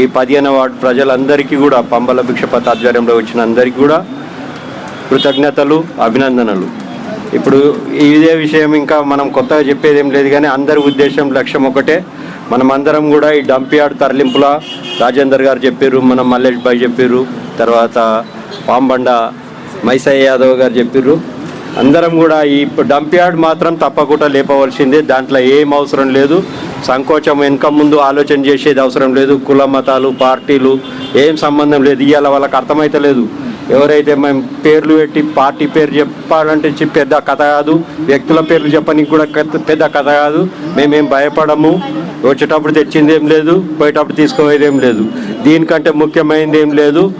ఈ పదిహేను వార్డు ప్రజలందరికీ కూడా పంబల భిక్షపతి ఆధ్వర్యంలో వచ్చిన అందరికీ కూడా కృతజ్ఞతలు అభినందనలు. ఇప్పుడు ఇదే విషయం ఇంకా మనం కొత్తగా చెప్పేది ఏం లేదు కానీ అందరి ఉద్దేశం లక్ష్యం ఒకటే. మనం అందరం కూడా ఈ డంప్ యార్డ్ తరలింపుల రాజేందర్ గారు చెప్పారు మన మల్లేష్ భాయ్ చెప్పారు తర్వాత పాంబండ మైసయ్య యాదవ్ గారు చెప్పారు అందరం కూడా ఈ డంప్ యార్డ్ మాత్రం తప్పకుండా లేపవలసిందే. దాంట్లో ఏం అవసరం లేదు. సంకోచం వెనక ముందు ఆలోచన చేసేది అవసరం లేదు. కుల మతాలు పార్టీలు ఏం సంబంధం లేదు. ఇవాళ వాళ్ళకి అర్థమైతలేదు ఎవరైతే మేము పేర్లు పెట్టి పార్టీ పేరు చెప్పాలంటే పెద్ద కథ కాదు. వ్యక్తుల పేర్లు చెప్పడానికి కూడా పెద్ద కథ కాదు. మేమేం భయపడము. వచ్చేటప్పుడు తెచ్చింది ఏం లేదు. పోయేటప్పుడు తీసుకుపోయేది ఏం లేదు. దీనికంటే ముఖ్యమైనది ఏం లేదు.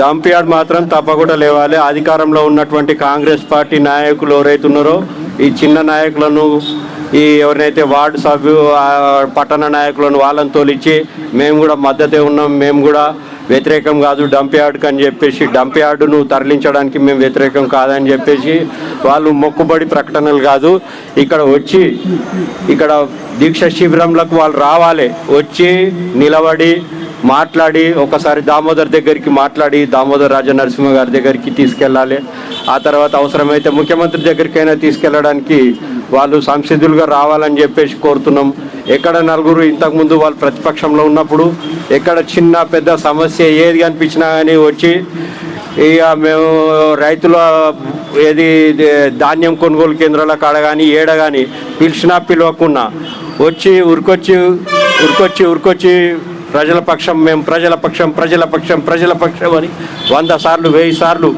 డంప్ మాత్రం తప్పకుండా లేవాలి. అధికారంలో ఉన్నటువంటి కాంగ్రెస్ పార్టీ నాయకులు ఎవరైతున్నారో ఈ చిన్న నాయకులను ఈ ఎవరినైతే వార్డు సభ్యు పట్టణ నాయకులను వాళ్ళని తోలిచ్చి మేము కూడా మద్దతే ఉన్నాం. మేము కూడా వ్యతిరేకం కాదు డంప్ యార్డ్కి అని చెప్పేసి డంప్ యార్డును తరలించడానికి మేము వ్యతిరేకం కాదని చెప్పేసి వాళ్ళు మొక్కుబడి ప్రకటనలు కాదు. ఇక్కడ వచ్చి ఇక్కడ దీక్ష శిబిరంలకు వాళ్ళు రావాలి. వచ్చి నిలబడి మాట్లాడి ఒకసారి దామోదర్ దగ్గరికి మాట్లాడి దామోదర్ రాజ నరసింహ గారి దగ్గరికి తీసుకెళ్ళాలి. ఆ తర్వాత అవసరమైతే ముఖ్యమంత్రి దగ్గరికైనా తీసుకెళ్ళడానికి వాళ్ళు సంసిద్ధులుగా రావాలని చెప్పేసి కోరుతున్నాం. ఎక్కడ నలుగురు ఇంతకుముందు వాళ్ళు ప్రతిపక్షంలో ఉన్నప్పుడు ఎక్కడ చిన్న పెద్ద సమస్య ఏది కనిపించినా కానీ వచ్చి ఇక మేము రైతుల ఏది ఇది ధాన్యం కొనుగోలు కేంద్రాల కాడ కానీ ఏడ కానీ పిలిచినా పిలవకుండా వచ్చి ఉరికొచ్చి ఉరికొచ్చి ఉరికొచ్చి ప్రజల పక్షం మేము ప్రజల పక్షం ప్రజల పక్షం ప్రజల పక్షం అని వంద సార్లు వెయ్యి సార్లు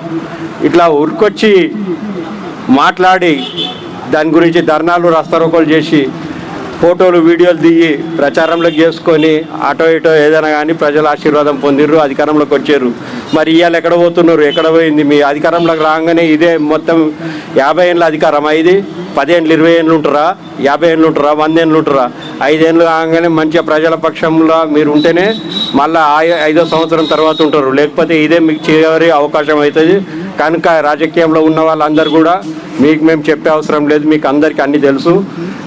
ఇట్లా ఉరికొచ్చి మాట్లాడి దాని గురించి ధర్నాలు రస్తారోకోలు చేసి ఫోటోలు వీడియోలు దిగి ప్రచారంలోకి చేసుకొని అటో ఇటో ఏదైనా కానీ ప్రజల ఆశీర్వాదం పొందిర్రు అధికారంలోకి వచ్చారు మరి ఇవాళ ఎక్కడ పోతున్నారు ఎక్కడ పోయింది? మీ అధికారంలోకి రాగానే ఇదే మొత్తం యాభై ఏళ్ళ అధికారమా ఇది పదేళ్ళు ఇరవై ఏళ్ళు ఉంటారా? యాభై ఏళ్ళు ఉంటారా? వంద ఏళ్ళు ఉంటారా? ఐదేళ్ళు కాగానే మంచిగా ప్రజల పక్షంలో మీరు ఉంటేనే మళ్ళీ ఐదో సంవత్సరం తర్వాత ఉంటారు. లేకపోతే ఇదే మీకు చివరి అవకాశం అవుతుంది. కనుక రాజకీయంలో ఉన్న వాళ్ళందరూ కూడా మీకు మేము చెప్పే అవసరం లేదు. మీకు అందరికీ అన్నీ తెలుసు.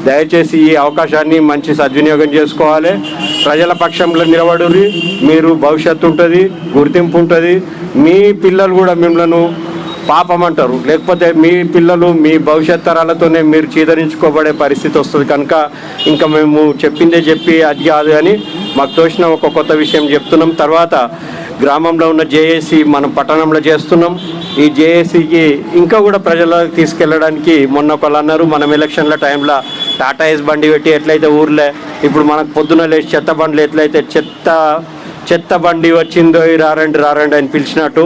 దయచేసి ఈ అవకాశాన్ని మంచి సద్వినియోగం చేసుకోవాలి. ప్రజల పక్షంలో నిలబడుర్రి. మీరు భవిష్యత్తు ఉంటుంది గుర్తింపు ఉంటుంది. మీ పిల్లలు కూడా మిమ్మల్ని పాపం అంటారు. లేకపోతే మీ పిల్లలు మీ భవిష్యత్ తరాలతోనే మీరు చీదరించుకోబడే పరిస్థితి వస్తుంది కనుక ఇంకా మేము చెప్పిందే చెప్పి అది కాదు అని మాకు తోచిన ఒక కొత్త విషయం చెప్తున్నాం. తర్వాత గ్రామంలో ఉన్న జేఏసీ మనం పట్టణంలో చేస్తున్నాం. ఈ జేఏసీకి ఇంకా కూడా ప్రజలకు తీసుకెళ్ళడానికి మొన్న ఒకళ్ళు అన్నారు మనం ఎలక్షన్ల టైంలో టాటా ఎస్ బండి పెట్టి ఎట్లయితే ఊర్లే ఇప్పుడు మనకు పొద్దున లేచి చెత్త బండ్లు ఎట్లయితే చెత్త చెత్త బండి వచ్చిందో ఈ రారండి రారండి అని పిలిచినట్టు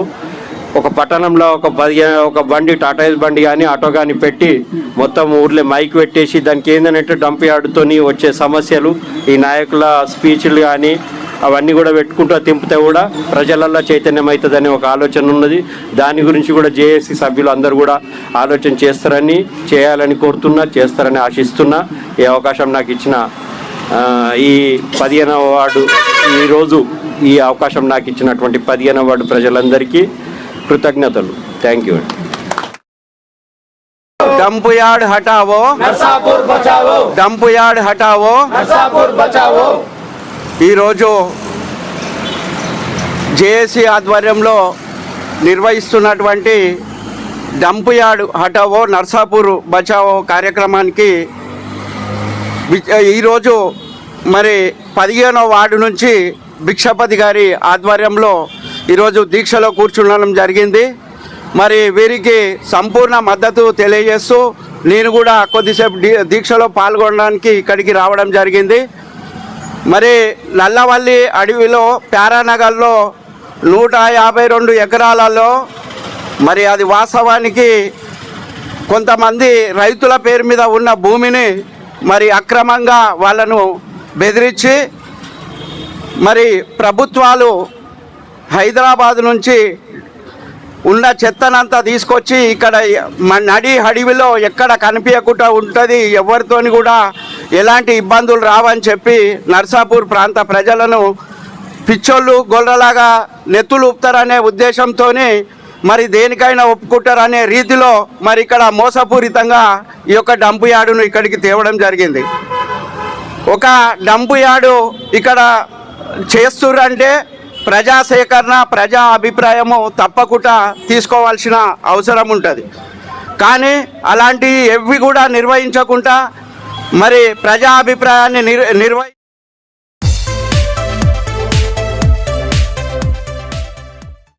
ఒక పట్టణంలో ఒక పదిహేను ఒక బండి టాటా ఏజ్ బండి కానీ ఆటో కానీ పెట్టి మొత్తం ఊర్లో మైక్ పెట్టేసి దానికి ఏంటంటే డంప్ యార్డుతోని వచ్చే సమస్యలు ఈ నాయకుల స్పీచ్లు కానీ అవన్నీ కూడా పెట్టుకుంటూ తింపితే కూడా ప్రజలల్లో చైతన్యం అవుతుందని ఒక ఆలోచన ఉన్నది దాని గురించి కూడా జేఏసీ సభ్యులు అందరూ కూడా ఆలోచన చేస్తారని చేయాలని కోరుతున్నా చేస్తారని ఆశిస్తున్నా ఈ అవకాశం నాకు ఇచ్చిన ఆ, ఈ పదిహేనవ వార్డు ఈరోజు ఈ అవకాశం నాకు ఇచ్చినటువంటి పదిహేనవ వార్డు ప్రజలందరికీ కృతజ్ఞతలు థ్యాంక్ యూ डंप यार्ड हटाओ नरसापुर बचाओ డంప్ యార్డ్ హటావో नरसापुर बचाओ ఈరోజు జేఏసీ ఆధ్వర్యంలో నిర్వహిస్తున్నటువంటి డంప్ యార్డ్ హటావో నర్సాపూర్ బచావో కార్యక్రమానికి ఈరోజు మరి పదిహేనో వార్డు నుంచి భిక్షపతి గారి ఆధ్వర్యంలో ఈరోజు దీక్షలో కూర్చుండడం జరిగింది. మరి వీరికి సంపూర్ణ మద్దతు తెలియజేస్తూ నేను కూడా కొద్దిసేపు దీక్షలో పాల్గొనడానికి ఇక్కడికి రావడం జరిగింది. మరి నల్లవల్లి అడవిలో ప్యారానగర్లో నూట యాభై రెండు ఎకరాలలో మరి అది వాస్తవానికి కొంతమంది రైతుల పేరు మీద ఉన్న భూమిని మరి అక్రమంగా వాళ్ళను బెదిరించి మరి ప్రభుత్వాలు హైదరాబాద్ నుంచి ఉన్న చెత్తనంతా తీసుకొచ్చి ఇక్కడ నడి అడవిలో ఎక్కడ కనిపించకుండా ఉంటుంది ఎవరితోని కూడా ఎలాంటి ఇబ్బందులు రావని చెప్పి నర్సాపూర్ ప్రాంత ప్రజలను పిచ్చోళ్ళు గొల్లలాగా నెత్తులు ఊపుతారనే ఉద్దేశంతోనే మరి దేనికైనా ఒప్పుకుంటారనే రీతిలో మరి ఇక్కడ మోసపూరితంగా ఈ యొక్క డంపు యార్డును ఇక్కడికి తేవడం జరిగింది. ఒక డంపు యార్డు ఇక్కడ చేస్తురంటే ప్రజా సేకరణ ప్రజా అభిప్రాయము తప్పకుండా తీసుకోవాల్సిన అవసరం ఉంటుంది. కానీ అలాంటి ఎవి కూడా నిర్వహించకుండా మరి ప్రజా అభిప్రాయాన్ని నిర్ నిర్వహి